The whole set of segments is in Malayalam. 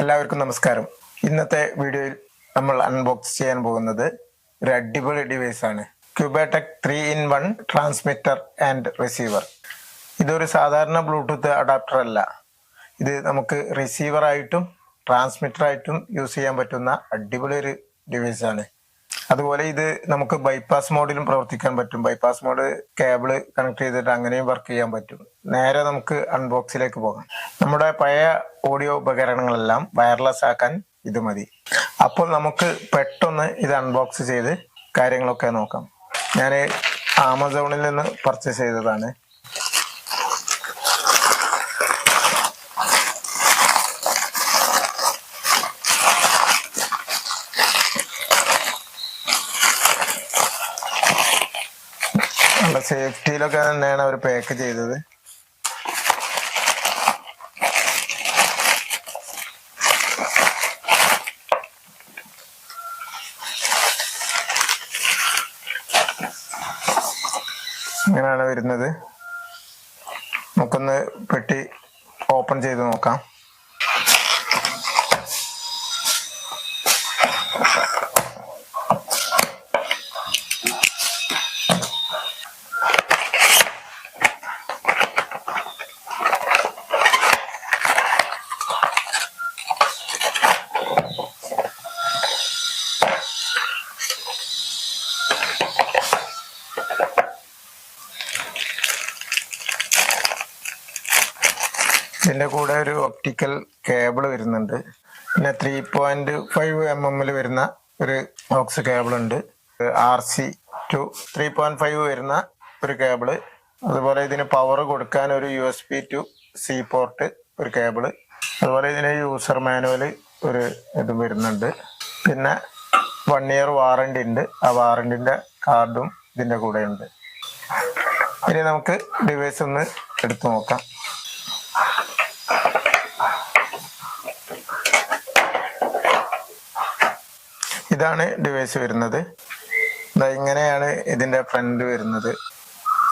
എല്ലാവർക്കും നമസ്കാരം. ഇന്നത്തെ വീഡിയോയിൽ നമ്മൾ അൺബോക്സ് ചെയ്യാൻ പോകുന്നത് ഒരു അടിപൊളി ഡിവൈസ് ആണ്. Cubatech three in one transmitter and receiver ഇതൊരു സാധാരണ ബ്ലൂടൂത്ത് അഡാപ്റ്റർ അല്ല. ഇത് നമുക്ക് റിസീവറായിട്ടും ട്രാൻസ്മിറ്റർ ആയിട്ടും യൂസ് ചെയ്യാൻ പറ്റുന്ന അടിപൊളി ഒരു ഡിവൈസ് ആണ്. അതുപോലെ ഇത് നമുക്ക് ബൈപ്പാസ് മോഡിലും പ്രവർത്തിക്കാൻ പറ്റും. ബൈപ്പാസ് മോഡ് കേബിൾ കണക്ട് ചെയ്തിട്ട് അങ്ങനെയും വർക്ക് ചെയ്യാൻ പറ്റും. നേരെ നമുക്ക് അൺബോക്സിലേക്ക് പോകാം. നമ്മുടെ പഴയ ഓഡിയോ ഉപകരണങ്ങളെല്ലാം വയർലെസ് ആക്കാൻ ഇത് മതി. അപ്പോൾ നമുക്ക് പെട്ടെന്ന് ഇത് അൺബോക്സ് ചെയ്ത് കാര്യങ്ങളൊക്കെ നോക്കാം. ഞാൻ ആമസോണിൽ നിന്ന് പർച്ചേസ് ചെയ്തതാണ്. സേഫ്റ്റിയിലൊക്കെ തന്നെയാണ് അവർ പാക്ക് ചെയ്തത്. ഇങ്ങനെയാണ് വരുന്നത്. നമുക്കൊന്ന് പെട്ടി ഓപ്പൺ ചെയ്ത് നോക്കാം ഇതിന്റെ കൂടെ ഒരു ഒപ്റ്റിക്കൽ കേബിൾ വരുന്നുണ്ട്. പിന്നെ ത്രീ പോയിന്റ് ഫൈവ് എം എമ്മിൽ വരുന്ന ഒരു ഓക്സ് കേബിൾ ഉണ്ട്. R C to three point five വരുന്ന ഒരു കേബിൾ അതുപോലെ ഇതിന് പവർ കൊടുക്കാൻ ഒരു U S B to C port ഒരു കേബിൾ അതുപോലെ ഇതിന് യൂസർ മാനുവൽ ഒരു ഇത് വരുന്നുണ്ട്. പിന്നെ വൺ ഇയർ വാറണ്ടി ഉണ്ട്. ആ വാറണ്ടിന്റെ കാർഡും ഇതിന്റെ കൂടെ ഉണ്ട് ഇനി നമുക്ക് ഡിവൈസ് ഒന്ന് എടുത്തു നോക്കാം. ഇതാണ് ഡിവൈസ് വരുന്നത്. ഇങ്ങനെയാണ് ഇതിന്റെ ഫ്രണ്ട് വരുന്നത്.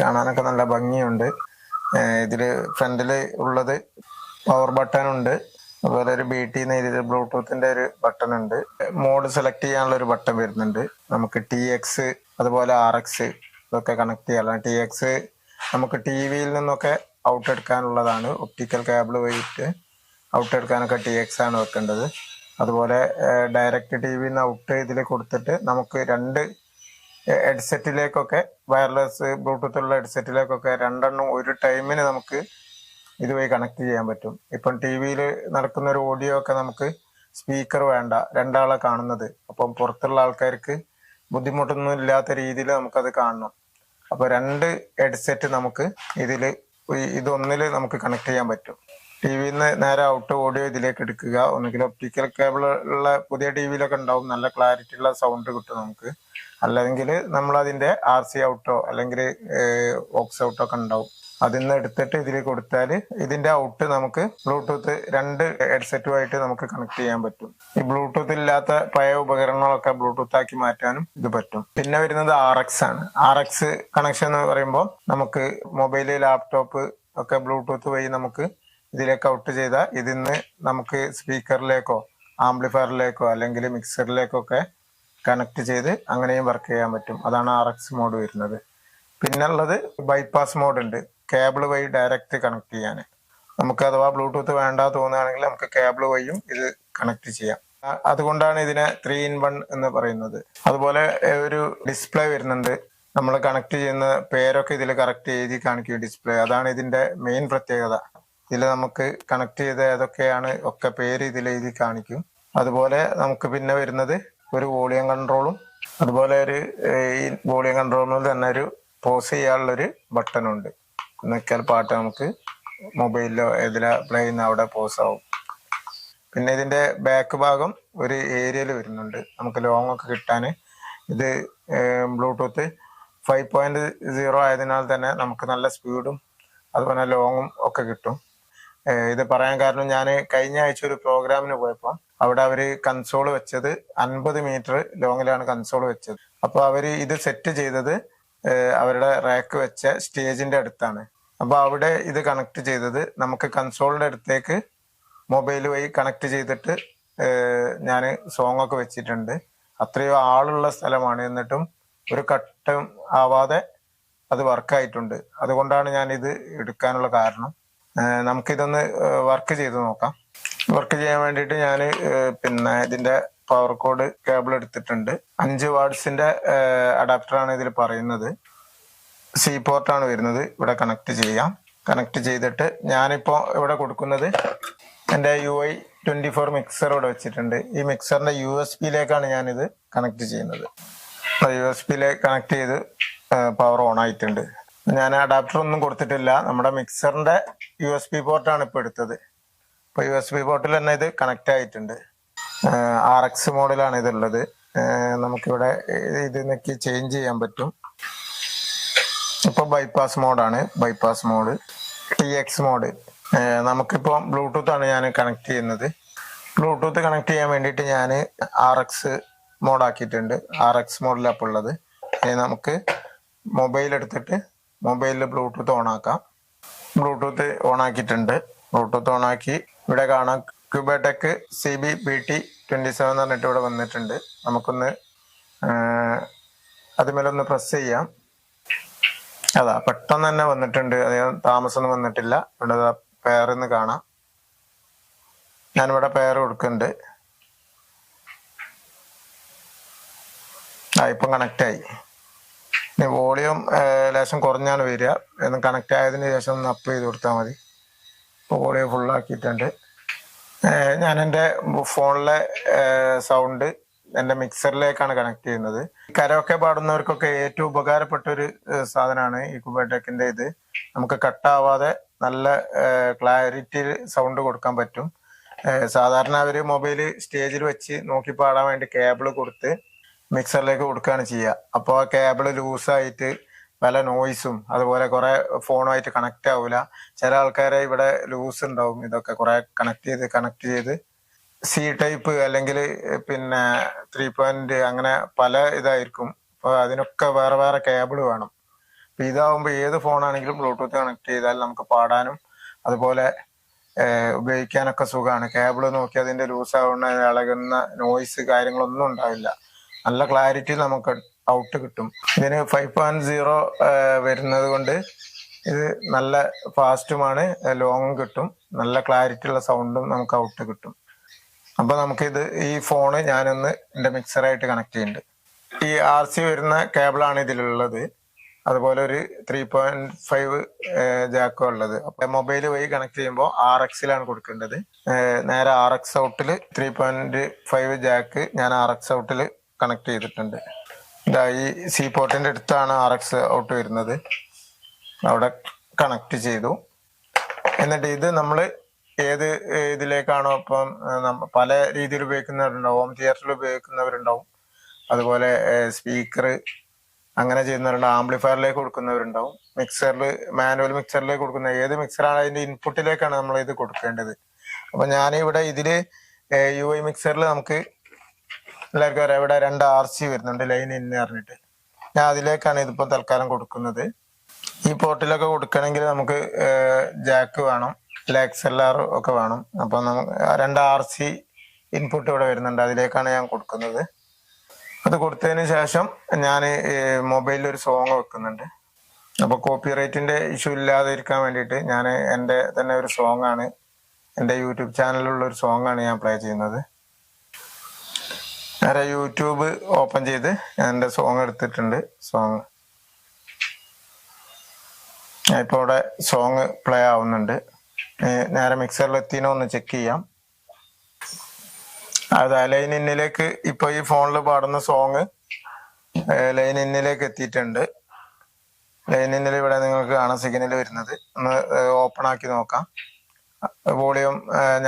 കാണാനൊക്കെ നല്ല ഭംഗിയുണ്ട്. ഇതിൽ ഫ്രണ്ടിൽ ഉള്ളത് പവർ ബട്ടൺ ഉണ്ട്. അതുപോലെ ഒരു ബി ടി എഴുതിയ ബ്ലൂടൂത്തിന്റെ ഒരു ബട്ടൺ ഉണ്ട്. മോഡ് സെലക്ട് ചെയ്യാനുള്ള ഒരു ബട്ടൺ വരുന്നുണ്ട്. നമുക്ക് ടി എക്സ് അതുപോലെ ആർ എക്സ് ഇതൊക്കെ കണക്ട് ചെയ്യാനുള്ള ടി എക്സ് നമുക്ക് ടി വിയിൽ നിന്നൊക്കെ ഔട്ട് എടുക്കാനുള്ളതാണ്. ഒപ്റ്റിക്കൽ കേബിൾ വഴിയിട്ട് ഔട്ട് എടുക്കാനൊക്കെ ടി എക്സ് ആണ് വെക്കേണ്ടത്. അതുപോലെ ഡയറക്റ്റ് ടി വിന്ന് ഔട്ട് ഇതിൽ കൊടുത്തിട്ട് നമുക്ക് രണ്ട് ഹെഡ്സെറ്റിലേക്കൊക്കെ വയർലെസ് ബ്ലൂടൂത്ത് ഉള്ള ഹെഡ്സെറ്റിലേക്കൊക്കെ രണ്ടെണ്ണം ഒരു ടൈമിന് നമുക്ക് ഇതുവഴി കണക്ട് ചെയ്യാൻ പറ്റും. ഇപ്പം ടി വിയിൽ നടക്കുന്ന ഒരു ഓഡിയോ ഒക്കെ നമുക്ക് സ്പീക്കർ വേണ്ട രണ്ടാളെ കാണുന്നത്. അപ്പം പുറത്തുള്ള ആൾക്കാർക്ക് ബുദ്ധിമുട്ടൊന്നും ഇല്ലാത്ത രീതിയിൽ നമുക്കത് കാണണം. അപ്പൊ രണ്ട് ഹെഡ്സെറ്റ് നമുക്ക് ഇതിൽ ഇതൊന്നിൽ നമുക്ക് കണക്ട് ചെയ്യാൻ പറ്റും. ടി നേരെ ഔട്ട് ഓഡിയോ ഇതിലേക്ക് എടുക്കുക. ഒന്നുകിൽ ഒപ്റ്റിക്കൽ കേബിൾ ഉള്ള പുതിയ ടി വിയിലൊക്കെ ഉണ്ടാവും. നല്ല ക്ലാരിറ്റി ഉള്ള സൗണ്ട് കിട്ടും നമുക്ക്. അല്ലെങ്കിൽ നമ്മൾ അതിന്റെ ആർ സി ഔട്ടോ അല്ലെങ്കിൽ ഓക്സ് ഔട്ടോ ഒക്കെ ഉണ്ടാവും. അതിൽ നിന്ന് എടുത്തിട്ട് ഇതിൽ കൊടുത്താൽ ഇതിന്റെ ഔട്ട് നമുക്ക് ബ്ലൂടൂത്ത് രണ്ട് ഹെഡ്സെറ്റുമായിട്ട് നമുക്ക് കണക്ട് ചെയ്യാൻ പറ്റും. ഈ ബ്ലൂടൂത്ത് ഇല്ലാത്ത പഴയ ഉപകരണങ്ങളൊക്കെ ബ്ലൂടൂത്ത് ആക്കി മാറ്റാനും ഇത് പറ്റും. പിന്നെ വരുന്നത് ആർ എക്സ് ആണ്. ആർ എക്സ് കണക്ഷൻ എന്ന് പറയുമ്പോൾ നമുക്ക് മൊബൈൽ ലാപ്ടോപ്പ് ഒക്കെ ബ്ലൂടൂത്ത് വഴി നമുക്ക് ഇതിലേക്ക് ഔട്ട് ചെയ്താൽ ഇതിന്ന് നമുക്ക് സ്പീക്കറിലേക്കോ ആംപ്ലിഫയറിലേക്കോ അല്ലെങ്കിൽ മിക്സറിലേക്കോ ഒക്കെ കണക്ട് ചെയ്ത് അങ്ങനെയും വർക്ക് ചെയ്യാൻ പറ്റും. അതാണ് ആർ എക്സ് മോഡ് വരുന്നത്. പിന്നുള്ളത് ബൈപ്പാസ് മോഡ് ഉണ്ട്. കേബിൾ വഴി ഡയറക്റ്റ് കണക്ട് ചെയ്യാൻ. നമുക്ക് അഥവാ ബ്ലൂടൂത്ത് വേണ്ട തോന്നുകയാണെങ്കിൽ നമുക്ക് കേബിൾ വഴിയും ഇത് കണക്ട് ചെയ്യാം. അതുകൊണ്ടാണ് ഇതിനെ ത്രീ ഇൻ വൺ എന്ന് പറയുന്നത്. അതുപോലെ ഒരു ഡിസ്പ്ലേ വരുന്നുണ്ട്. നമ്മൾ കണക്ട് ചെയ്യുന്ന പേരൊക്കെ ഇതിൽ കറക്റ്റ് എഴുതി കാണിക്കും ഡിസ്പ്ലേ അതാണ് ഇതിന്റെ മെയിൻ പ്രത്യേകത. ഇതിൽ നമുക്ക് കണക്ട് ചെയ്ത ഏതൊക്കെയാണ് ഒക്കെ പേര് ഇതിൽ എഴുതി കാണിക്കും. അതുപോലെ നമുക്ക് പിന്നെ വരുന്നത് ഒരു വോളിയം കൺട്രോളും അതുപോലെ ഒരു ഈ വോളിയം കൺട്രോളിൽ തന്നെ ഒരു പോസ് ചെയ്യാനുള്ള ബട്ടൺ ഉണ്ട്. നിൽക്കൽ പാട്ട് നമുക്ക് മൊബൈലിലോ ഏതിലാ പ്ലേ ചെയ്യുന്ന അവിടെ പോസ് ആവും. പിന്നെ ഇതിന്റെ ബാക്ക് ഭാഗം ഒരു ഏരിയയിൽ വരുന്നുണ്ട്. നമുക്ക് ലോങ് ഒക്കെ കിട്ടാൻ ഇത് ബ്ലൂടൂത്ത് ഫൈവ് പോയിന്റ് സീറോ ആയതിനാൽ തന്നെ നമുക്ക് നല്ല സ്പീഡും അതുപോലെ ലോങ്ങും ഒക്കെ കിട്ടും. ഇത് പറയാൻ കാരണം ഞാൻ കഴിഞ്ഞ ആഴ്ച ഒരു പ്രോഗ്രാമിന് പോയപ്പോൾ അവിടെ അവർ കൺസോൾ വെച്ചത് അൻപത് മീറ്റർ ലോങ്ങിലാണ് കൺസോൾ വെച്ചത്. അപ്പോൾ അവർ ഇത് സെറ്റ് ചെയ്തത് അവരുടെ റാക്ക് വെച്ച സ്റ്റേജിന്റെ അടുത്താണ്. അപ്പൊ അവിടെ ഇത് കണക്ട് ചെയ്തത് നമുക്ക് കൺസോളിന്റെ അടുത്തേക്ക് മൊബൈൽ വഴി കണക്ട് ചെയ്തിട്ട് ഞാൻ സോങ് ഒക്കെ വെച്ചിട്ടുണ്ട്. അത്രയോ ആളുള്ള സ്ഥലമാണ്. എന്നിട്ടും ഒരു കട്ടം ആവാതെ അത് വർക്കായിട്ടുണ്ട് അതുകൊണ്ടാണ് ഞാൻ ഇത് എടുക്കാനുള്ള കാരണം. നമുക്കിതൊന്ന് വർക്ക് ചെയ്ത് നോക്കാം. വർക്ക് ചെയ്യാൻ വേണ്ടിയിട്ട് ഞാൻ പിന്നെ ഇതിന്റെ പവർ കോഡ് കേബിൾ എടുത്തിട്ടുണ്ട്. അഞ്ച് വാട്സിന്റെ അഡാപ്റ്ററാണ് ഇതിൽ പറയുന്നത്. സി പോർട്ടാണ് വരുന്നത്. ഇവിടെ കണക്ട് ചെയ്യാം. കണക്ട് ചെയ്തിട്ട് ഞാനിപ്പോ ഇവിടെ കൊടുക്കുന്നത് എന്റെ U I twenty four mixer ഇവിടെ വെച്ചിട്ടുണ്ട്. ഈ മിക്സറിന്റെ യു എസ് പിയിലേക്കാണ് ഞാനിത് കണക്ട് ചെയ്യുന്നത്. യു എസ് പിയിലേക്ക് കണക്ട് ചെയ്ത് പവർ ഓൺ ആയിട്ടുണ്ട്. ഞാൻ അഡാപ്റ്റർ ഒന്നും കൊടുത്തിട്ടില്ല. നമ്മുടെ മിക്സറിന്റെ യു എസ് പി പോർട്ടാണ് ഇപ്പോൾ എടുത്തത്. ഇപ്പൊ യു എസ് പി പോർട്ടിൽ തന്നെ ഇത് കണക്ട് ആയിട്ടുണ്ട്. ആർ എക്സ് മോഡലാണ് ഇതുള്ളത്. നമുക്കിവിടെ ഇത് നോക്കി ചേഞ്ച് ചെയ്യാൻ പറ്റും. ഇപ്പൊ bypass മോഡാണ് bypass mode T X mode നമുക്കിപ്പോ ബ്ലൂടൂത്ത് ആണ് ഞാൻ കണക്ട് ചെയ്യുന്നത്. ബ്ലൂടൂത്ത് കണക്ട് ചെയ്യാൻ വേണ്ടിയിട്ട് ഞാൻ ആർ എക്സ് മോഡാക്കിയിട്ടുണ്ട് ആർ എക്സ് മോഡിലാണ് ഉള്ളത്. ഇനി നമുക്ക് മൊബൈൽ എടുത്തിട്ട് മൊബൈലിൽ ബ്ലൂടൂത്ത് ഓൺ ആക്കാം ബ്ലൂടൂത്ത് ഓൺ ആക്കിയിട്ടുണ്ട് ബ്ലൂടൂത്ത് ഓൺ ആക്കി ഇവിടെ കാണാം. Cubatech C B B T twenty seven എന്ന് പറഞ്ഞിട്ട് ഇവിടെ വന്നിട്ടുണ്ട്. നമുക്കൊന്ന് അതുമേലൊന്ന് പ്രസ് ചെയ്യാം. അതാ പെട്ടെന്ന് തന്നെ വന്നിട്ടുണ്ട്. അധികം താമസമൊന്നും വന്നിട്ടില്ല. ഇവിടെ പേരെന്ന് കാണാം. ഞാനിവിടെ പേര് കൊടുക്കുന്നുണ്ട്. ആ ഇപ്പം കണക്റ്റ് ആയി. ഇനി വോളിയം ലേശം കുറഞ്ഞാണ് വരിക. എന്ന് കണക്റ്റ് ആയതിന് ശേഷം ഒന്ന് അപ്പ് ചെയ്ത് കൊടുത്താൽ മതി. ഇപ്പോൾ വോളിയം ഫുള്ളാക്കിയിട്ടുണ്ട് ഞാൻ എന്റെ ഫോണിലെ സൗണ്ട് എന്റെ മിക്സറിലേക്കാണ് കണക്ട് ചെയ്യുന്നത്. കരോക്കെ പാടുന്നവർക്കൊക്കെ ഏറ്റവും ഉപകാരപ്പെട്ട ഒരു സാധനമാണ് ഈ കുബേടെക്കിന്റെ ഇത്. നമുക്ക് കട്ടാവാതെ നല്ല ക്ലാരിറ്റി സൗണ്ട് കൊടുക്കാൻ പറ്റും. സാധാരണ അവർ മൊബൈൽ സ്റ്റേജിൽ വെച്ച് നോക്കി പാടാൻ വേണ്ടി കേബിൾ കൊടുത്ത് മിക്സറിലേക്ക് കൊടുക്കുകയാണ് ചെയ്യുക. അപ്പോൾ ആ കേബിൾ ലൂസായിട്ട് പല നോയ്സും അതുപോലെ കുറെ ഫോണുമായിട്ട് കണക്ട് ആവില്ല ചില ആൾക്കാരെ ഇവിടെ ലൂസ് ഉണ്ടാവും. ഇതൊക്കെ കുറെ കണക്ട് ചെയ്ത് കണക്ട് ചെയ്ത് സി ടൈപ്പ് അല്ലെങ്കിൽ പിന്നെ ത്രീ പോയിന്റ് അങ്ങനെ പല ഇതായിരിക്കും. അപ്പൊ അതിനൊക്കെ വേറെ വേറെ കേബിൾ വേണം. അപ്പൊ ഇതാവുമ്പോൾ ഏത് ഫോണാണെങ്കിലും ബ്ലൂടൂത്ത് കണക്ട് ചെയ്താൽ നമുക്ക് പാടാനും അതുപോലെ ഉപയോഗിക്കാനൊക്കെ സുഖമാണ്. കേബിൾ നോക്കി അതിന്റെ ലൂസ് ആവുന്ന ഇളകുന്ന നോയ്സ് കാര്യങ്ങളൊന്നും ഉണ്ടാവില്ല. നല്ല ക്ലാരിറ്റി നമുക്ക് ഔട്ട് കിട്ടും. ഇതിന് ഫൈവ് പോയിന്റ് സീറോ വരുന്നത് കൊണ്ട് ഇത് നല്ല ഫാസ്റ്റുമാണ് ലോങ്ങും കിട്ടും. നല്ല ക്ലാരിറ്റി ഉള്ള സൗണ്ടും നമുക്ക് ഔട്ട് കിട്ടും. അപ്പൊ നമുക്കിത് ഈ ഫോണ് ഞാനൊന്ന് എന്റെ മിക്സറായിട്ട് കണക്ട് ചെയ്യുന്നുണ്ട് ഈ ആർ സി വരുന്ന കേബിളാണ് ഇതിലുള്ളത്. അതുപോലെ ഒരു ത്രീ പോയിന്റ് ഫൈവ് ജാക്കോ ഉള്ളത്. അപ്പൊ മൊബൈൽ വഴി കണക്ട് ചെയ്യുമ്പോൾ ആർ എക്സിലാണ് കൊടുക്കേണ്ടത്. നേരെ ആർ എക്സ് ഔട്ടിൽ ത്രീ പോയിന്റ് ഫൈവ് ജാക്ക് ഞാൻ ആർ എക്സ് ഔട്ടിൽ കണക്ട് ചെയ്തിട്ടുണ്ട്. ഇതാ ഈ സി പോർട്ടിന്റെ അടുത്താണ് ആർ എക്സ് ഔട്ട് വരുന്നത്. അവിടെ കണക്ട് ചെയ്തു. എന്നിട്ട് ഇത് നമ്മൾ ഏത് ഇതിലേക്കാണോ ഇപ്പം പല രീതിയിൽ ഉപയോഗിക്കുന്നവരുണ്ടാവും ഹോം തിയേറ്ററിൽ ഉപയോഗിക്കുന്നവരുണ്ടാവും. അതുപോലെ സ്പീക്കർ അങ്ങനെ ചെയ്യുന്നവരുണ്ട് ആംപ്ലിഫയറിലേക്ക് കൊടുക്കുന്നവരുണ്ടാവും. മിക്സറിൽ മാനുവൽ മിക്സറിലേക്ക് കൊടുക്കുന്ന ഏത് മിക്സറാണ് അതിന്റെ ഇൻപുട്ടിലേക്കാണ് നമ്മൾ ഇത് കൊടുക്കേണ്ടത്. അപ്പൊ ഞാനിവിടെ ഇതിൽ യു ഐ മിക്സറിൽ നമുക്ക് എല്ലാവർക്കും അറിയാം ഇവിടെ രണ്ട് ആർ സി വരുന്നുണ്ട് ലൈൻ ഇന്ന് പറഞ്ഞിട്ട്. ഞാൻ അതിലേക്കാണ് ഇതിപ്പോ തൽക്കാലം കൊടുക്കുന്നത്. ഈ പോർട്ടിലൊക്കെ കൊടുക്കണമെങ്കിൽ നമുക്ക് ജാക്ക് വേണം ലാക്സ് എൽ ആർ ഒക്കെ വേണം. അപ്പൊ നമുക്ക് രണ്ട് ആർ സി ഇൻപുട്ട് ഇവിടെ വരുന്നുണ്ട് അതിലേക്കാണ് ഞാൻ കൊടുക്കുന്നത്. അത് കൊടുത്തതിന് ശേഷം ഞാൻ മൊബൈലിൽ ഒരു സോങ് വെക്കുന്നുണ്ട്. അപ്പോൾ കോപ്പി റൈറ്റിന്റെ ഇഷ്യൂ ഇല്ലാതെ ഇരിക്കാൻ വേണ്ടിയിട്ട് ഞാൻ എന്റെ തന്നെ ഒരു സോങ്ങാണ് എന്റെ യൂട്യൂബ് ചാനലിലുള്ള ഒരു സോങ്ങാണ് ഞാൻ പ്ലേ ചെയ്യുന്നത്. നേരെ യൂട്യൂബ് ഓപ്പൺ ചെയ്ത് ഞാൻ എന്റെ സോങ് എടുത്തിട്ടുണ്ട്. സോങ് ഇപ്പോൾ ഇവിടെ സോങ് പ്ലേ ആവുന്നുണ്ട്. നേരെ മിക്സറിൽ എത്തിനോ ഒന്ന് ചെക്ക് ചെയ്യാം. അത് ലൈൻ ഇന്നിലേക്ക് ഇപ്പൊ ഈ ഫോണിൽ പാടുന്ന സോങ് ലൈൻ ഇന്നിലേക്ക് എത്തിയിട്ടുണ്ട്. ലൈൻ ഇന്നിൽ ഇവിടെ നിങ്ങൾക്ക് കാണാം സിഗ്നൽ വരുന്നത്. ഒന്ന് ഓപ്പൺ ആക്കി നോക്കാം. വോളിയം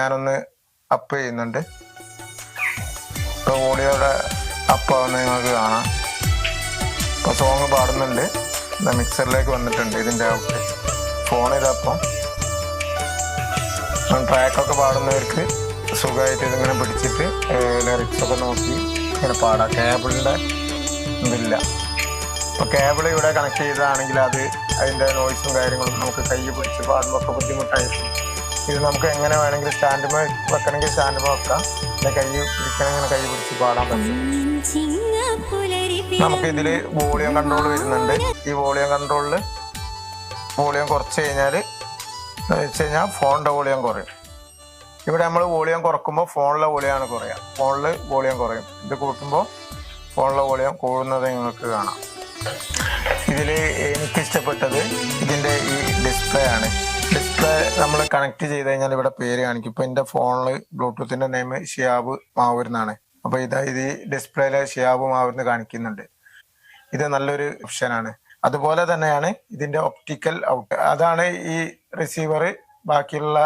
ഞാനൊന്ന് അപ്പ് ചെയ്യുന്നുണ്ട്. ഇപ്പൊ വോളിയം ഇവിടെ അപ്പ് ആവുന്നത് നിങ്ങൾക്ക് കാണാം. ഇപ്പൊ സോങ് പാടുന്നുണ്ട്. മിക്സറിലേക്ക് വന്നിട്ടുണ്ട് ഇതിന്റെ ഔട്ട് ഫോണിലപ്പം ട്രാക്കൊക്കെ പാടുന്നവർക്ക് സുഖമായിട്ട് ഇതിങ്ങനെ പിടിച്ചിട്ട് ലിറിക്സ് ഒക്കെ നോക്കി ഇങ്ങനെ പാടാം. കേബിളിന്റെ ഇതില്ല. അപ്പൊ കേബിൾ ഇവിടെ കണക്ട് ചെയ്തതാണെങ്കിൽ അത് അതിന്റെ നോയ്സും കാര്യങ്ങളും നമുക്ക് കൈ പിടിച്ച് പാടുമ്പോൾ ഒക്കെ ബുദ്ധിമുട്ടായിരിക്കും. ഇത് നമുക്ക് എങ്ങനെ വേണമെങ്കിൽ സ്റ്റാൻഡുമേ വെക്കണമെങ്കിൽ സ്റ്റാൻഡുമേ വെക്കാം. പിന്നെ കൈ പിടിച്ച് പാടാൻ പറ്റും നമുക്ക് ഇതിൽ വോളിയം കൺട്രോൾ വരുന്നുണ്ട്. ഈ വോളിയം കൺട്രോളിൽ വോളിയം കുറച്ച് കഴിഞ്ഞാൽ വെച്ച് കഴിഞ്ഞാൽ ഫോണിന്റെ വോളിയം കുറയും. ഇവിടെ നമ്മൾ വോളിയം കുറക്കുമ്പോൾ ഫോണിലെ വോളിയമാണ് കുറയുക. ഫോണിൽ വോളിയം കുറയും. ഇത് കൂട്ടുമ്പോൾ ഫോണിലെ വോളിയം കൂടുന്നത് നിങ്ങൾക്ക് കാണാം. ഇതിൽ എനിക്ക് ഇഷ്ടപ്പെട്ടത് ഇതിന്റെ ഈ ഡിസ്പ്ലേ ആണ്. നമ്മൾ കണക്ട് ചെയ്ത് കഴിഞ്ഞാൽ ഇവിടെ പേര് കാണിക്കും. ഇപ്പൊ എന്റെ ഫോണിൽ ബ്ലൂടൂത്തിന്റെ നെയിം ഷിയാബ് മാവൂർ എന്നാണ്. അപ്പൊ ഇതാ ഇത് ഡിസ്പ്ലേയിൽ ഷിയാബ് മാവൂർന്ന് കാണിക്കുന്നുണ്ട്. ഇത് നല്ലൊരു ഓപ്ഷനാണ് അതുപോലെ തന്നെയാണ് ഇതിന്റെ ഒപ്റ്റിക്കൽ ഔട്ട് അതാണ് ഈ റിസീവർ ബാക്കിയുള്ള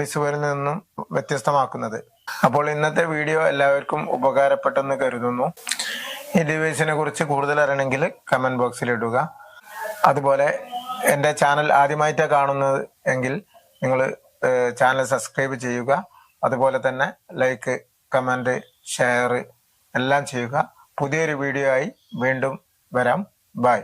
റിസീവറിൽ നിന്നും വ്യത്യസ്തമാക്കുന്നത്. അപ്പോൾ ഇന്നത്തെ വീഡിയോ എല്ലാവർക്കും ഉപകാരപ്പെട്ടെന്ന് കരുതുന്നു. ഈ ഡിവൈസിനെ കുറിച്ച് കൂടുതൽ അറിയണമെങ്കിൽ കമന്റ് ബോക്സിൽ ഇടുക. അതുപോലെ എന്റെ ചാനൽ ആദ്യമായിട്ടാണ് കാണുന്നത് എങ്കിൽ നിങ്ങൾ ചാനൽ സബ്സ്ക്രൈബ് ചെയ്യുക. അതുപോലെ തന്നെ ലൈക്ക് കമന്റ് ഷെയർ എല്ലാം ചെയ്യുക. പുതിയൊരു വീഡിയോ ആയി വീണ്ടും വരാം. ബൈ.